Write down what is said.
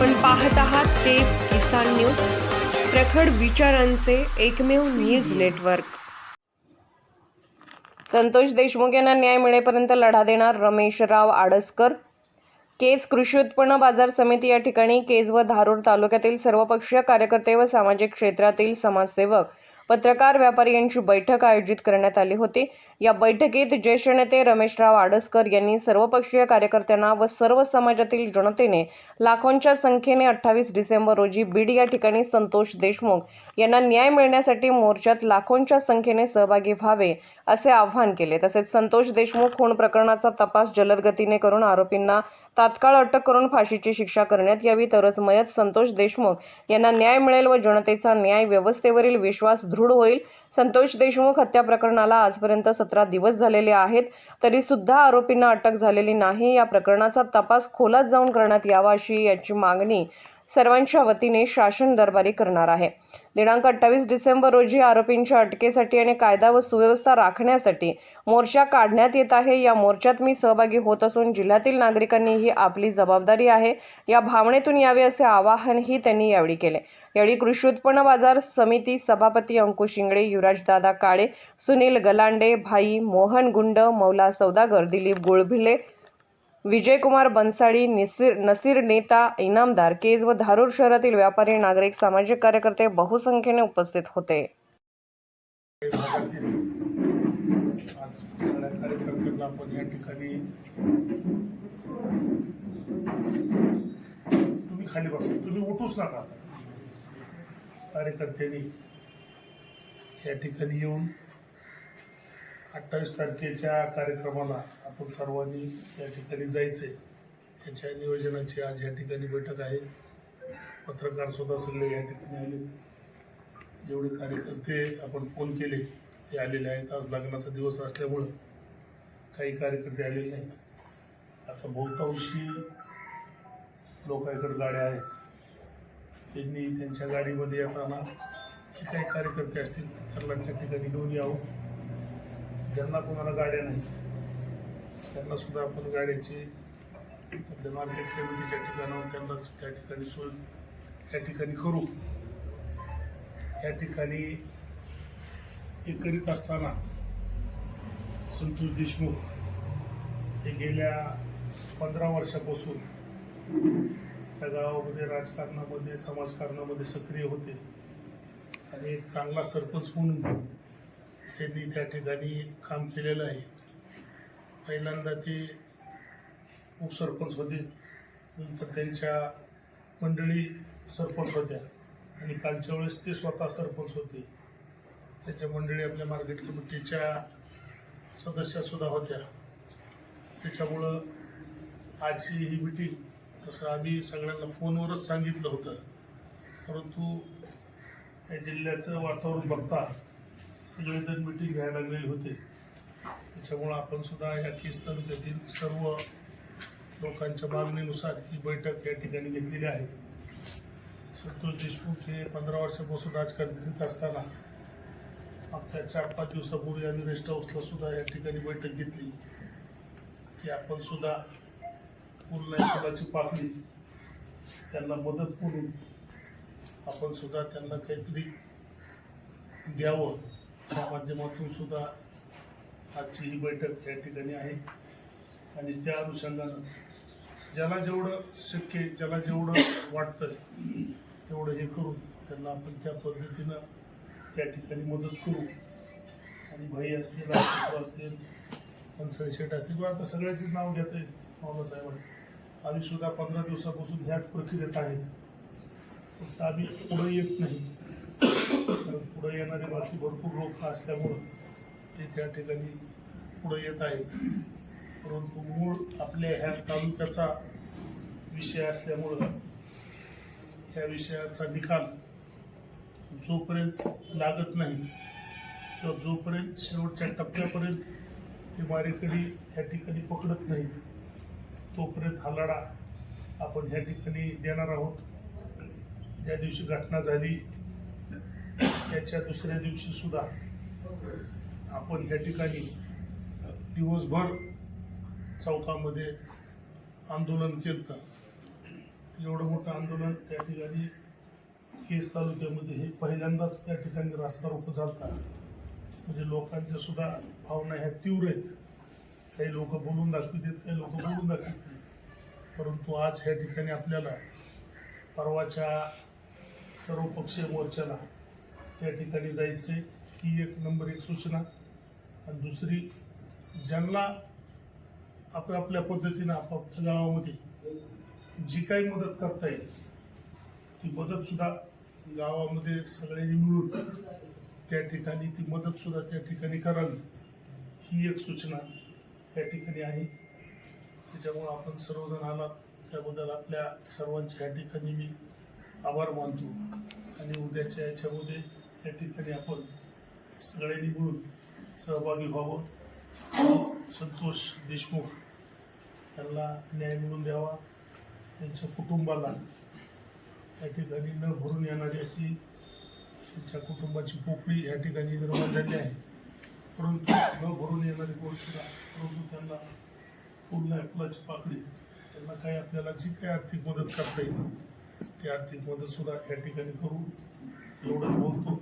आपण पाहत आहात ते किसान न्यूज प्रखड विचारांचे एकमेव न्यूज नेटवर्क. संतोष देशमुख यांना न्याय मिळेपर्यंत लढा देणार रमेशराव आडसकर. केज कृषी उत्पन्न बाजार समिती या ठिकाणी केज व धारूर तालुक्यातील सर्वपक्षीय कार्यकर्ते व सामाजिक क्षेत्रातील समाजसेवक पत्रकार व्यापारी यांची बैठक आयोजित करण्यात आली होती. या बैठकीत ज्येष्ठ नेते रमेशराव आडसकर यांनी सर्वपक्षीय कार्यकर्त्यांना व सर्व समाजातील जनतेने लाखोंच्या संख्येने अठ्ठावीस डिसेंबर रोजी बीड या ठिकाणी संतोष देशमुख यांना न्याय मिळण्यासाठी मोर्चात लाखोंच्या संख्येने सहभागी व्हावे असे आवाहन केले. तसेच संतोष देशमुख खून प्रकरणाचा तपास जलद गतीने करून आरोपींना तात्काळ अटक करून फाशीची शिक्षा करण्यात यावी. तरच मयत संतोष देशमुख यांना न्याय मिळेल व जनतेचा न्याय व्यवस्थेवरील विश्वास दृढ होईल. संतोष देशमुख हत्या प्रकरणाला आजपर्यंत सतरा दिवस झालेले आहेत. तरी सुद्धा आरोपींना अटक झालेली नाही. या प्रकरणाचा तपास खोलात जाऊन करण्यात यावा अशी याची मागणी सर्वांच्या वतीने शासन दरबारी करणार आहे. दिनांक अठ्ठावीस डिसेंबर रोजी आरोपींच्या अटकेसाठी आणि कायदा व सुव्यवस्था राखण्यासाठी मोर्चा काढण्यात येत आहे. या मोर्चात मी सहभागी होत असून जिल्ह्यातील नागरिकांनी ही आपली जबाबदारी आहे. या भावनेतून यावे असे आवाहनही त्यांनी यावेळी केले. यावेळी कृषी उत्पन्न बाजार समिती सभापती अंकुश इंगळे युवराजदादा काळे सुनील गलांडे भाई मोहन गुंड मौला सौदागर दिलीप गुळभिले विजयकुमार बनसाळी निसीर नसीर नेता इनामदार केज व धारूर शहरातील व्यापारी नागरिक सामाजिक कार्यकर्ते बहुसंख्येने उपस्थित होते. तुम्ही खाली बसा. तुम्ही उठूच नका. कार्यकर्त्यांनी या ठिकाणी येऊन अठ्ठावीस तारखेच्या कार्यक्रमाला आपण सर्वांनी या ठिकाणी जायचे त्याच्या नियोजनाची आज या ठिकाणी बैठक आहे. पत्रकार सुद्धा सगळे या ठिकाणी आले. जेवढे कार्यकर्ते आपण फोन केले ते आलेले आहेत. आज लग्नाचा दिवस असल्यामुळं काही कार्यकर्ते आलेले नाही आता बहुतांशी लोकांकडे गाड्या आहेत. त्यांनी त्यांच्या गाडीमध्ये येताना जे काही कार्यकर्ते असतील त्यांना त्या ठिकाणी घेऊन यावं. ज्यांना कोणाला गाड्या नाही त्यांना सुद्धा आपण गाड्याची आपल्या मार्केट कमिटीच्या ठिकाणावर त्यांना त्या ठिकाणी सोय त्या ठिकाणी करू. या ठिकाणी हे करीत असताना संतोष देशमुख हे गेल्या पंधरा वर्षापासून त्या गावामध्ये राजकारणामध्ये समाजकारणामध्ये सक्रिय होते. आणि एक चांगला सरपंच म्हणून त्यांनी त्या ठिकाणी काम केलेलं आहे. पहिल्यांदा ते उपसरपंच होते नंतर त्यांच्या मंडळी सरपंच होत्या आणि कालच्या वेळेस ते स्वतः सरपंच होते. त्याच्या मंडळी आपल्या मार्केट कमिटीच्या सदस्यासुद्धा होत्या. त्याच्यामुळं आजची ही मिटिंग तसं आम्ही सगळ्यांना फोनवरच सांगितलं होतं. परंतु या जिल्ह्याचं वातावरण बघता सगळेजण मिटिंग घ्यायला लागलेले होते. त्याच्यामुळं आपण सुद्धा या केस तालुक्यातील सर्व लोकांच्या मागणीनुसार ही बैठक या ठिकाणी घेतलेली आहे. संतोष देशमुख हे पंधरा वर्षापासून राजकारण करीत असताना मागच्या चार पाच दिवसापूर्वी आम्ही रेस्ट हाऊसला सुद्धा या ठिकाणी बैठक घेतली. की आपण सुद्धा पूर्ण फुलाची पाकळी त्यांना मदत करून आपण सुद्धा त्यांना काहीतरी द्यावं. त्या माध्यमातून सुद्धा आजची ही बैठक या ठिकाणी आहे. आणि त्या अनुषंगानं ज्याला जेवढं शक्य ज्याला जेवढं वाटतं तेवढं हे करून त्यांना आपण त्या पद्धतीनं त्या ठिकाणी मदत करू. आणि भाई असतील असतील मनसळे शेठ असतील किंवा आता सगळ्याचीच नाव घेत आहे मावलासाहेबांनी आम्ही सुद्धा पंधरा दिवसापासून ह्याच प्रक्रियेत आहेत. फक्त आम्ही पुढे येत नाही. कारण पुढे येणारे बाकी भरपूर लोक असल्यामुळं ते त्या ठिकाणी पुढे येत आहेत. परंतु मूळ आपल्या ह्या तालुक्याचा विषय असल्यामुळं ह्या विषयाचा निकाल जोपर्यंत लागत नाही किंवा जोपर्यंत शेवटच्या टप्प्यापर्यंत ते मारेकरी ह्या ठिकाणी पकडत नाहीत तोपर्यंत हा लढा आपण ह्या ठिकाणी देणार आहोत. ज्या दिवशी घटना झाली त्याच्या दुसऱ्या दिवशी सुद्धा आपण ह्या ठिकाणी दिवसभर चौकामध्ये आंदोलन केलं एवढं मोठं आंदोलन त्या ठिकाणी केस तालुक्यामध्ये हे पहिल्यांदाच त्या ठिकाणी रास्ता रोको चालता म्हणजे लोकांच्या सुद्धा भावना ह्या तीव्र आहेत. काही लोक बोलून दाखवित काही लोक बोलून दाखवित परंतु आज ह्या ठिकाणी आपल्याला परवाच्या सर्वपक्षीय मोर्चाला त्या ठिकाणी जायचं ही एक नंबर एक सूचना. आणि दुसरी ज्यांना आपापल्या पद्धतीनं आपापल्या गावामध्ये जी काही मदत करता येईल ती मदतसुद्धा गावामध्ये सगळ्यांनी मिळून त्या ठिकाणी ती मदतसुद्धा त्या ठिकाणी करावी ही एक सूचना त्या ठिकाणी आहे. त्याच्यामुळं आपण सर्वजण आलात. त्याबद्दल आपल्या सर्वांचे या ठिकाणी मी आभार मानतो. आणि उद्याच्या याच्यामध्ये या ठिकाणी आपण सगळ्यांनी मिळून सहभागी व्हावं. संतोष देशमुख यांना न्याय मिळून द्यावा. त्यांच्या कुटुंबाला या ठिकाणी न भरून येणारी अशी त्यांच्या कुटुंबाची पोकळी या ठिकाणी निर्माण झाली आहे. परंतु न भरून येणारी गोष्ट परंतु त्यांना पूर्ण नाही फुलाची पाकळी त्यांना काही आपल्याला जी काही आर्थिक मदत करता येईल ती आर्थिक मदतसुद्धा या ठिकाणी करू एवढं बोलतो